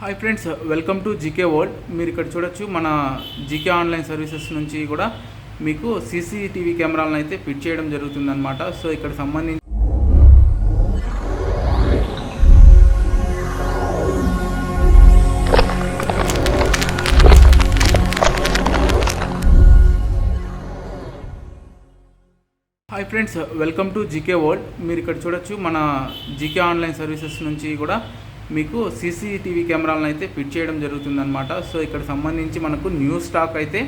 Hi friends welcome to GK world మీరు ఇక్కడ చూడొచ్చు మన జీకే ఆన్లైన్ సర్వీసెస్ నుంచి కూడా మీకు సీసీటీవీ కెమెరాలను అయితే ఫిట్ చేయడం జరుగుతుందన్నమాట. సో ఇక్కడ సంబంధించి hi friends welcome to GK world మీరు ఇక్కడ చూడొచ్చు మన జీకే ఆన్లైన్ సర్వీసెస్ నుంచి కూడా మీకు సీసీటీవీ కెమెరాలను అయితే ఫిట్ చేయడం జరుగుతుందనమాట సో ఇక్కడ సంబంధించి మనకు న్యూ స్టాక్ అయితే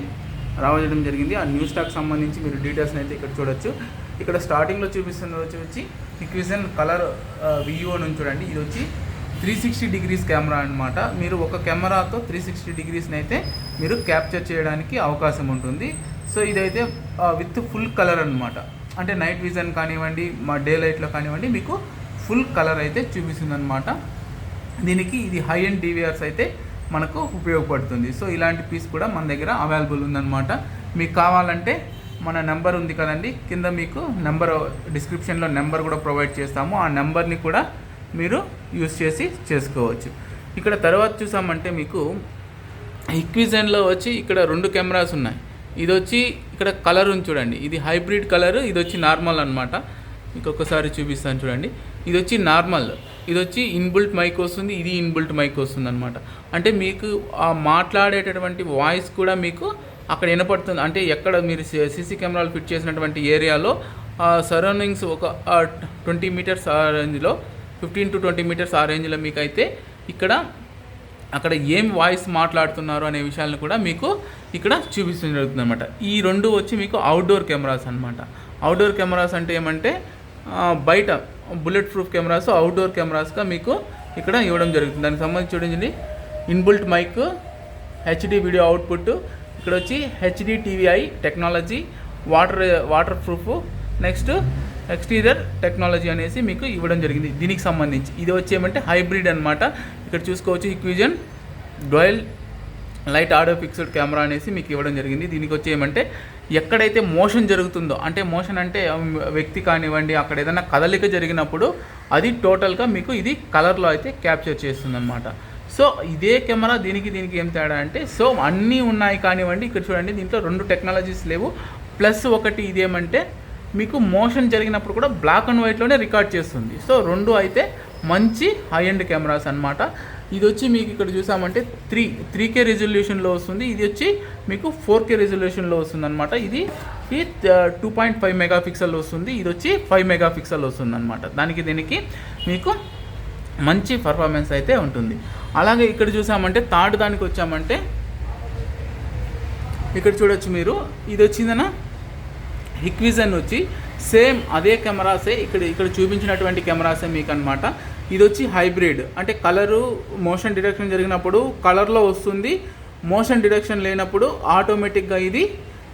రావడం జరిగింది. ఆ న్యూ స్టాక్ సంబంధించి మీరు డీటెయిల్స్ని అయితే ఇక్కడ చూడొచ్చు. ఇక్కడ స్టార్టింగ్లో చూపిస్తున్న వచ్చి వచ్చి ఇక్విజన్ కలర్ వియో నుంచి చూడండి. ఇది వచ్చి త్రీ సిక్స్టీ డిగ్రీస్ కెమెరా అనమాట మీరు ఒక కెమెరాతో త్రీ సిక్స్టీ డిగ్రీస్ని అయితే మీరు క్యాప్చర్ చేయడానికి అవకాశం ఉంటుంది. సో ఇదైతే విత్ ఫుల్ కలర్ అనమాట అంటే నైట్ విజన్ కానివ్వండి మా డే లైట్లో కానివ్వండి మీకు ఫుల్ కలర్ అయితే చూపిస్తుంది అనమాట దీనికి ఇది హై అండ్ డివిఆర్స్ అయితే మనకు ఉపయోగపడుతుంది. సో ఇలాంటి పీస్ కూడా మన దగ్గర అవైలబుల్ ఉందన్నమాట. మీకు కావాలంటే మన నెంబర్ ఉంది కదండి. కింద మీకు నెంబర్ డిస్క్రిప్షన్లో నెంబర్ కూడా ప్రొవైడ్ చేస్తాము. ఆ నెంబర్ని కూడా మీరు యూస్ చేసి చేసుకోవచ్చు. ఇక్కడ తర్వాత చూసామంటే మీకు ఈక్విజన్లో వచ్చి ఇక్కడ రెండు కెమెరాస్ ఉన్నాయి. ఇది వచ్చి ఇక్కడ కలర్ ఉంది చూడండి. ఇది హైబ్రిడ్ కలర్ ఇది వచ్చి నార్మల్ అనమాట మీకు ఒకసారి చూపిస్తాను చూడండి. ఇది వచ్చి నార్మల్ ఇది వచ్చి ఇన్బుల్ట్ మైక్ వస్తుంది ఇది ఇన్బుల్ట్ మైక్ వస్తుంది అనమాట అంటే మీకు ఆ మాట్లాడేటటువంటి వాయిస్ కూడా మీకు అక్కడ వినపడుతుంది. అంటే ఎక్కడ మీరు సీసీ కెమెరాలు ఫిట్ చేసినటువంటి ఏరియాలో సరౌండింగ్స్ ఒక ట్వంటీ మీటర్స్ ఆ రేంజ్లో ఫిఫ్టీన్ టు ట్వంటీ మీటర్స్ ఆ రేంజ్లో మీకు అయితే ఇక్కడ అక్కడ ఏం వాయిస్ మాట్లాడుతున్నారు అనే విషయాలను కూడా మీకు ఇక్కడ చూపిస్తుంది జరుగుతుంది అనమాట ఈ రెండు వచ్చి మీకు అవుట్డోర్ కెమెరాస్ అనమాట అవుట్డోర్ కెమెరాస్ అంటే ఏమంటే బయట బుల్లెట్ ప్రూఫ్ కెమెరాస్ అవుట్డోర్ కెమెరాస్గా మీకు ఇక్కడ ఇవ్వడం జరుగుతుంది. దానికి సంబంధించి చూడండి. Inbuilt mic HD video output ఇక్కడ వచ్చి HD TVI technology water water proof next exterior technology అనేసి మీకు ఇవ్వడం జరిగింది. దీనికి సంబంధించి. ఇది వచ్చేమంటే హైబ్రిడ్ అనమాట ఇక్కడ చూసుకోవచ్చు ఈక్విజన్ dual light audio fixed camera అనేసి మీకు ఇవ్వడం జరిగింది. దీనికి వచ్చి ఏమంటే ఎక్కడైతే మోషన్ జరుగుతుందో అంటే మోషన్ అంటే వ్యక్తి కానివ్వండి అక్కడ ఏదైనా కదలిక జరిగినప్పుడు అది టోటల్గా మీకు ఇది కలర్లో అయితే క్యాప్చర్ చేస్తుంది అనమాట సో ఇదే కెమెరా దీనికి దీనికి ఏం తేడా అంటే సో అన్నీ ఉన్నాయి కానివ్వండి ఇక్కడ చూడండి దీంట్లో రెండు టెక్నాలజీస్ లేవు. ప్లస్ ఒకటి ఇదేమంటే మీకు మోషన్ జరిగినప్పుడు కూడా బ్లాక్ అండ్ వైట్లోనే రికార్డ్ చేస్తుంది. సో రెండు అయితే మంచి హై ఎండ్ కెమెరాస్ అన్నమాట. ఇది వచ్చి మీకు ఇక్కడ చూసామంటే త్రీ త్రీ కే రెజల్యూషన్లో వస్తుంది. ఇది వచ్చి మీకు ఫోర్ కే రెజల్యూషన్లో వస్తుంది అనమాట ఇది two point five megapixel వస్తుంది. ఇది వచ్చి ఫైవ్ మెగా పిక్సెల్ వస్తుంది అనమాట దానికి దీనికి మీకు మంచి పర్ఫార్మెన్స్ అయితే ఉంటుంది. అలాగే ఇక్కడ చూసామంటే థర్డ్ దానికి వచ్చామంటే ఇక్కడ చూడొచ్చు మీరు. ఇది వచ్చిందనా హిక్విజన్ వచ్చి సేమ్ అదే కెమెరాసే ఇక్కడ ఇక్కడ చూపించినటువంటి కెమెరాసే మీకు అనమాట ఇది వచ్చి హైబ్రిడ్. అంటే కలరు మోషన్ డిడక్షన్ జరిగినప్పుడు కలర్లో వస్తుంది మోషన్ డిడక్షన్ లేనప్పుడు ఆటోమేటిక్గా ఇది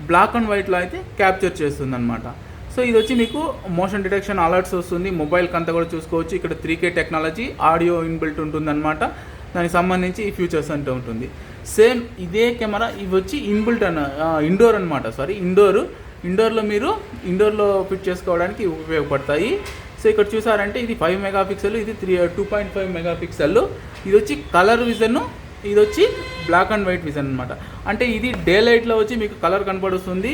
బ్లాక్ అండ్ వైట్లో అయితే క్యాప్చర్ చేస్తుంది అనమాట సో ఇది వచ్చి మీకు మోషన్ డిటెక్షన్ అలర్ట్స్ వస్తుంది. మొబైల్కి అంతా కూడా చూసుకోవచ్చు. ఇక్కడ three K technology audio inbuilt ఉంటుందన్నమాట. దానికి సంబంధించి ఈ ఫ్యూచర్స్ అంటూ ఉంటుంది. సేమ్ ఇదే కెమెరా ఇవి వచ్చి ఇన్బిల్ట్ అన్న ఇండోర్ అనమాట సారీ ఇండోర్. ఇండోర్లో మీరు ఇండోర్లో ఫిట్ చేసుకోవడానికి ఉపయోగపడతాయి. సో ఇక్కడ చూసారంటే ఇది ఫైవ్ మెగా పిక్సెల్ ఇది three two point five megapixel ఇది వచ్చి కలర్ విజన్ ఇది వచ్చి బ్లాక్ అండ్ వైట్ విజన్ అనమాట అంటే ఇది డే లైట్లో వచ్చి మీకు కలర్ కనపడుతుంది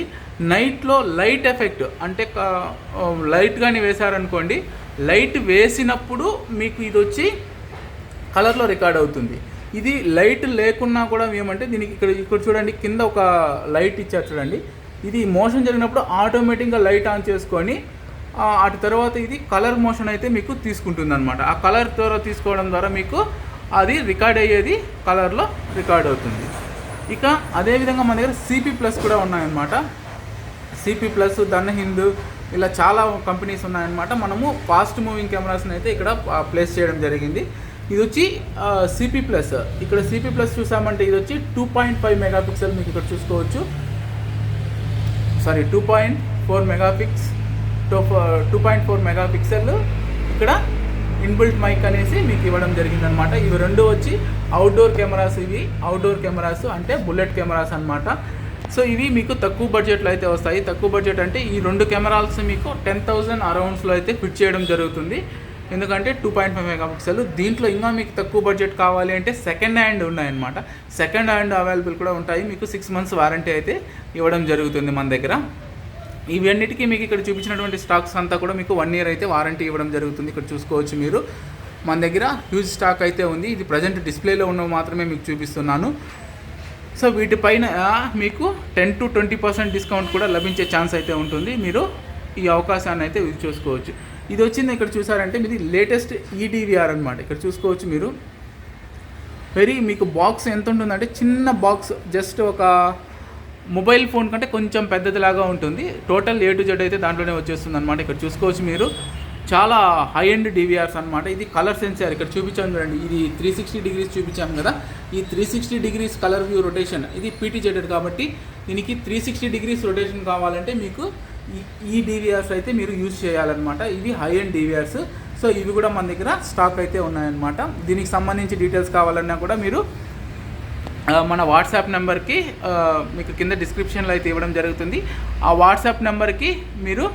నైట్లో లైట్ ఎఫెక్ట్ అంటే లైట్ కానీ um, వేశారనుకోండి లైట్ వేసినప్పుడు మీకు ఇది వచ్చి కలర్లో రికార్డ్ అవుతుంది. ఇది లైట్ లేకున్నా కూడా ఏమంటే దీనికి ఇక్కడ ఇక్కడ చూడండి కింద ఒక లైట్ ఇచ్చారు చూడండి. ఇది మోషన్ జరిగినప్పుడు ఆటోమేటిక్గా లైట్ ఆన్ చేసుకొని అటు తర్వాత ఇది కలర్ మోషన్ అయితే మీకు తీసుకుంటుంది అనమాట ఆ కలర్ ద్వారా తీసుకోవడం ద్వారా మీకు అది రికార్డ్ అయ్యేది కలర్లో రికార్డ్ అవుతుంది. ఇక అదేవిధంగా మన దగ్గర సిపి ప్లస్ కూడా ఉన్నాయన్నమాట. సిపి ప్లస్ దన్న హిందూ ఇలా చాలా కంపెనీస్ ఉన్నాయన్నమాట. మనము ఫాస్ట్ మూవింగ్ కెమెరాస్ని అయితే ఇక్కడ ప్లేస్ చేయడం జరిగింది. ఇది వచ్చి సిపి ప్లస్ ఇక్కడ సిపి ప్లస్ చూసామంటే ఇది వచ్చి two point five megapixel మీకు ఇక్కడ చూసుకోవచ్చు. Sorry two point four mega pix two two point four megapixel ఇక్కడ ఇన్బిల్ట్ మైక్ అనేసి మీకు ఇవ్వడం జరిగిందనమాట. ఇవి రెండు వచ్చి అవుట్డోర్ కెమెరాస్ ఇవి అవుట్డోర్ కెమెరాస్ అంటే బుల్లెట్ కెమెరాస్ అనమాట సో ఇవి మీకు తక్కువ బడ్జెట్లో అయితే వస్తాయి. తక్కువ బడ్జెట్ అంటే ఈ రెండు కెమెరాస్ మీకు టెన్ థౌజండ్ అరౌండ్స్లో అయితే ఫిట్ చేయడం జరుగుతుంది. ఎందుకంటే two point five megapixel దీంట్లో ఇంకా మీకు తక్కువ బడ్జెట్ కావాలి అంటే సెకండ్ హ్యాండ్ ఉన్నాయన్నమాట. సెకండ్ హ్యాండ్ అవైలబుల్ కూడా ఉంటాయి. మీకు సిక్స్ మంత్స్ వారంటీ అయితే ఇవ్వడం జరుగుతుంది మన దగ్గర. ఇవన్నిటికీ మీకు ఇక్కడ చూపించినటువంటి స్టాక్స్ అంతా కూడా మీకు వన్ ఇయర్ అయితే వారంటీ ఇవ్వడం జరుగుతుంది. ఇక్కడ చూసుకోవచ్చు మీరు. మన దగ్గర హ్యూజ్ స్టాక్ అయితే ఉంది. ఇది ప్రజెంట్ డిస్ప్లేలో ఉన్నవి మాత్రమే మీకు చూపిస్తున్నాను. సో వీటిపైన మీకు ten to twenty percent discount కూడా లభించే ఛాన్స్ అయితే ఉంటుంది. మీరు ఈ అవకాశాన్ని అయితే యూజ్ చేసుకోవచ్చు. ఇది వచ్చింది ఇక్కడ చూసారంటే మీది లేటెస్ట్ ఈడీవీఆర్ అనమాట ఇక్కడ చూసుకోవచ్చు మీరు. వెరీ మీకు బాక్స్ ఎంత ఉంటుందంటే చిన్న బాక్స్ జస్ట్ ఒక మొబైల్ ఫోన్ కంటే కొంచెం పెద్దదిలాగా ఉంటుంది. టోటల్ ఏ టు జెడ్ అయితే దాంట్లోనే వచ్చేస్తుంది అనమాట ఇక్కడ చూసుకోవచ్చు మీరు. చాలా హై ఎండ్ డివిఆర్స్ అనమాట ఇది కలర్ సెన్సార్ ఇక్కడ చూపించాను చూడండి. ఇది త్రీ సిక్స్టీ డిగ్రీస్ చూపించాము కదా. ఈ three sixty degrees colour view rotation ఇది పీటీ జెడెడ్ కాబట్టి దీనికి త్రీ సిక్స్టీ డిగ్రీస్ రొటేషన్ కావాలంటే మీకు ఈ- డివిఆర్స్ అయితే మీరు యూజ్ చేయాలన్నమాట. ఇవి హై ఎండ్ డివిఆర్స్ సో ఇవి కూడా మన దగ్గర స్టాక్ అయితే ఉన్నాయన్నమాట. దీనికి సంబంధించి డీటెయిల్స్ కావాలన్నా కూడా మీరు మన వాట్సాప్ నెంబర్కి మీకు కింద డిస్క్రిప్షన్లో అయితే ఇవ్వడం జరుగుతుంది. ఆ వాట్సాప్ నెంబర్కి మీరు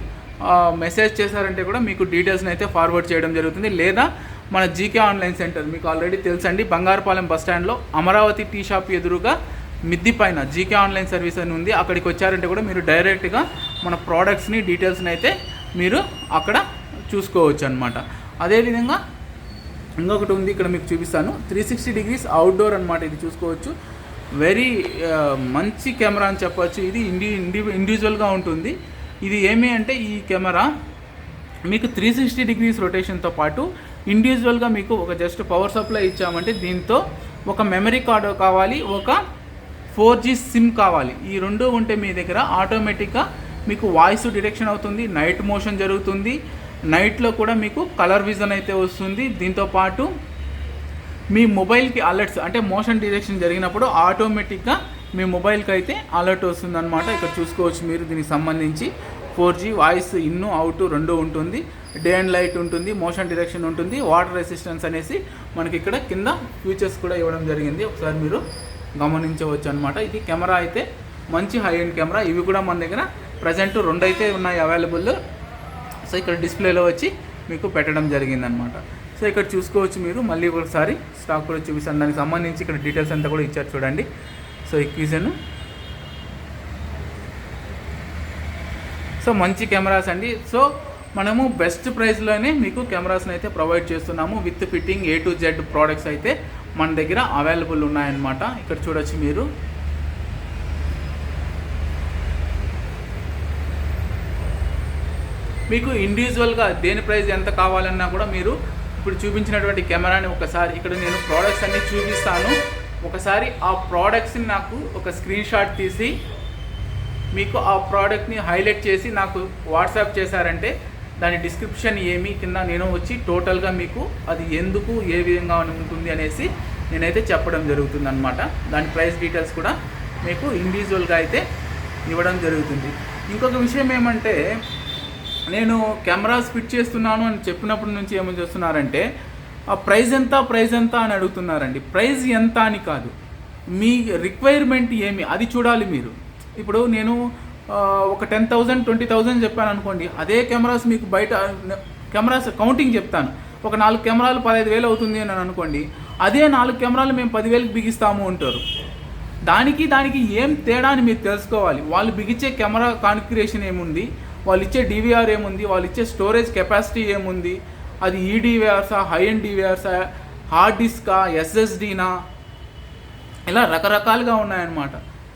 మెసేజ్ చేశారంటే కూడా మీకు డీటెయిల్స్ని అయితే ఫార్వర్డ్ చేయడం జరుగుతుంది. లేదా మన జీకే ఆన్లైన్ సెంటర్ మీకు ఆల్రెడీ తెలుసండి బంగారపాలెం బస్ స్టాండ్లో అమరావతి టీ షాప్ ఎదురుగా మిద్ది పైన జీకే ఆన్లైన్ సర్వీస్ అని ఉంది. అక్కడికి వచ్చారంటే కూడా మీరు డైరెక్ట్గా మన ప్రోడక్ట్స్ని డీటెయిల్స్ని అయితే మీరు అక్కడ చూసుకోవచ్చు అనమాట అదేవిధంగా ఇంకొకటి ఉంది ఇక్కడ మీకు చూపిస్తాను. త్రీ సిక్స్టీ డిగ్రీస్ అవుట్డోర్ అనమాట ఇది చూసుకోవచ్చు. వెరీ మంచి కెమెరా అని చెప్పవచ్చు ఇది ఇండి ఇండి ఇండివిజువల్గా ఉంటుంది. ఇది ఏమి అంటే ఈ కెమెరా మీకు త్రీ సిక్స్టీ డిగ్రీస్ రొటేషన్తో పాటు ఇండివిజువల్గా మీకు ఒక జస్ట్ పవర్ సప్లై ఇచ్చామంటే దీంతో ఒక మెమరీ కార్డు కావాలి ఒక ఫోర్ జీ సిమ్ కావాలి. ఈ రెండు ఉంటే మీ దగ్గర ఆటోమేటిక్గా మీకు వాయిస్ డిటెక్షన్ అవుతుంది నైట్ మోషన్ జరుగుతుంది. నైట్లో కూడా మీకు కలర్ విజన్ అయితే వస్తుంది. దీంతో పాటు మీ మొబైల్కి అలర్ట్స్ అంటే మోషన్ డిటెక్షన్ జరిగినప్పుడు ఆటోమేటిక్గా మీ మొబైల్కి అయితే అలర్ట్ వస్తుందన్నమాట. ఇక్కడ చూసుకోవచ్చు మీరు దీనికి సంబంధించి. Four G voice in out రెండు ఉంటుంది. డే అండ్ లైట్ ఉంటుంది మోషన్ డిరెక్షన్ ఉంటుంది. వాటర్ రెసిస్టెన్స్ అనేసి మనకి ఇక్కడ కింద ఫీచర్స్ కూడా ఇవ్వడం జరిగింది. ఒకసారి మీరు గమనించవచ్చు అనమాట ఇది కెమెరా అయితే మంచి హై ఎండ్ కెమెరా. ఇవి కూడా మన దగ్గర ప్రజెంట్ రెండు అయితే ఉన్నాయి అవైలబుల్. సో ఇక్కడ డిస్ప్లేలో వచ్చి మీకు పెట్టడం జరిగిందనమాట. సో ఇక్కడ చూసుకోవచ్చు మీరు మళ్ళీ ఒకసారి స్టాక్ కూడా చూపిస్తాను. దానికి సంబంధించి ఇక్కడ డీటెయిల్స్ అంతా కూడా ఇచ్చారు చూడండి. సో ఎక్విజన్ సో మంచి కెమెరాస్ అండి. సో మనము బెస్ట్ ప్రైస్లోనే మీకు కెమెరాస్ని అయితే ప్రొవైడ్ చేస్తున్నాము. With fitting A to Z products అయితే మన దగ్గర అవైలబుల్ ఉన్నాయన్నమాట. ఇక్కడ చూడొచ్చు మీరు. మీకు ఇండివిజువల్గా దేని ప్రైస్ ఎంత కావాలన్నా కూడా మీరు ఇప్పుడు చూపించినటువంటి కెమెరాని ఒకసారి ఇక్కడ నేను ప్రోడక్ట్స్ అన్ని చూపిస్తాను. ఒకసారి ఆ ప్రోడక్ట్స్ని నాకు ఒక స్క్రీన్ షాట్ తీసి మీకు ఆ ప్రోడక్ట్ని హైలైట్ చేసి నాకు వాట్సాప్ చేశారంటే దాని డిస్క్రిప్షన్ ఏమి కింద నేను వచ్చి టోటల్గా మీకు అది ఎందుకు ఏ విధంగా ఉంటుంది అనేసి నేనైతే చెప్పడం జరుగుతుంది అనమాట దాని ప్రైస్ డీటెయిల్స్ కూడా మీకు ఇండివిజువల్గా అయితే ఇవ్వడం జరుగుతుంది. ఇంకొక విషయం ఏమంటే నేను కెమెరాస్ ఫిట్ చేస్తున్నాను అని చెప్పినప్పటి నుంచి ఏమో చేస్తున్నారంటే ఆ ప్రైస్ ఎంత ప్రైజ్ ఎంత అని అడుగుతున్నారండి. ప్రైజ్ ఎంత అని కాదు. మీ రిక్వైర్మెంట్ ఏమి? అది చూడాలి మీరు. ఇప్పుడు నేను ఒక టెన్ థౌజండ్ ట్వంటీ థౌజండ్ చెప్పాను అనుకోండి అదే కెమెరాస్ మీకు బయట కెమెరాస్ కౌంటింగ్ చెప్తాను. ఒక నాలుగు కెమెరాలు పదహైదు వేలు అవుతుంది అని అనుకోండి అదే నాలుగు కెమెరాలు మేము పదివేలకు బిగిస్తాము అంటారు. దానికి దానికి ఏం తేడా అని మీరు తెలుసుకోవాలి. వాళ్ళు బిగించే కెమెరా కాన్ఫిగరేషన్ ఏముంది? వాళ్ళు ఇచ్చే డివిఆర్ ఏముంది? వాళ్ళు ఇచ్చే స్టోరేజ్ కెపాసిటీ ఏముంది? అది ఈడీవీఆర్సా హై ఎండ్ డివిఆర్సా హార్డ్ డిస్కా ఎస్ఎస్డీనా ఇలా రకరకాలుగా ఉన్నాయన్నమాట.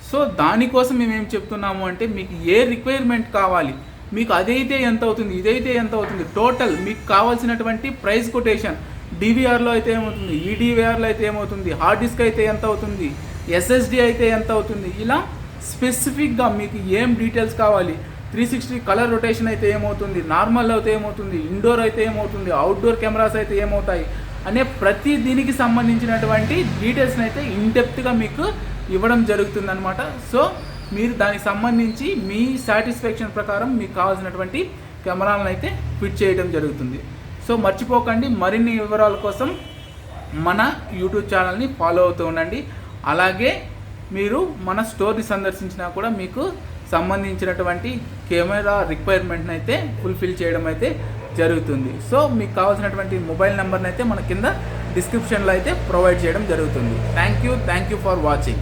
సో దానికోసం మేము ఏం చెప్తున్నాము అంటే మీకు ఏ రిక్వైర్మెంట్ కావాలి? మీకు అదైతే ఎంత అవుతుంది ఇదైతే ఎంత అవుతుంది టోటల్ మీకు కావాల్సినటువంటి ప్రైస్ కొటేషన్ డివిఆర్లో అయితే ఏమవుతుంది? ఈడీవీఆర్లో అయితే ఏమవుతుంది? హార్డ్ డిస్క్ అయితే ఎంత అవుతుంది ఎస్ఎస్డి అయితే ఎంత అవుతుంది ఇలా స్పెసిఫిక్గా మీకు ఏం డీటెయిల్స్ కావాలి? త్రీ సిక్స్టీ కలర్ రొటేషన్ అయితే ఏమవుతుంది? నార్మల్ అయితే ఏమవుతుంది? ఇండోర్ అయితే ఏమవుతుంది? అవుట్డోర్ కెమెరాస్ అయితే ఏమవుతాయి? అనే ప్రతి దీనికి సంబంధించినటువంటి డీటెయిల్స్ని అయితే ఇన్డెప్త్గా మీకు ఇవ్వడం జరుగుతుందనమాట సో మీరు దానికి సంబంధించి మీ సాటిస్ఫాక్షన్ ప్రకారం మీకు కావాల్సినటువంటి కెమెరాలను అయితే ఫిట్ చేయడం జరుగుతుంది. సో మర్చిపోకండి. మరిన్ని వివరాల కోసం మన యూట్యూబ్ ఛానల్ని ఫాలో అవుతూ ఉండండి. అలాగే మీరు మన స్టోర్ని సందర్శించినా కూడా మీకు సంబంధించినటువంటి కెమెరా రిక్వైర్మెంట్ని అయితే ఫుల్ఫిల్ చేయడం అయితే జరుగుతుంది. సో మీకు కావాల్సినటువంటి మొబైల్ నెంబర్ని అయితే మన కింద డిస్క్రిప్షన్లో అయితే ప్రొవైడ్ చేయడం జరుగుతుంది. Thank you thank you for watching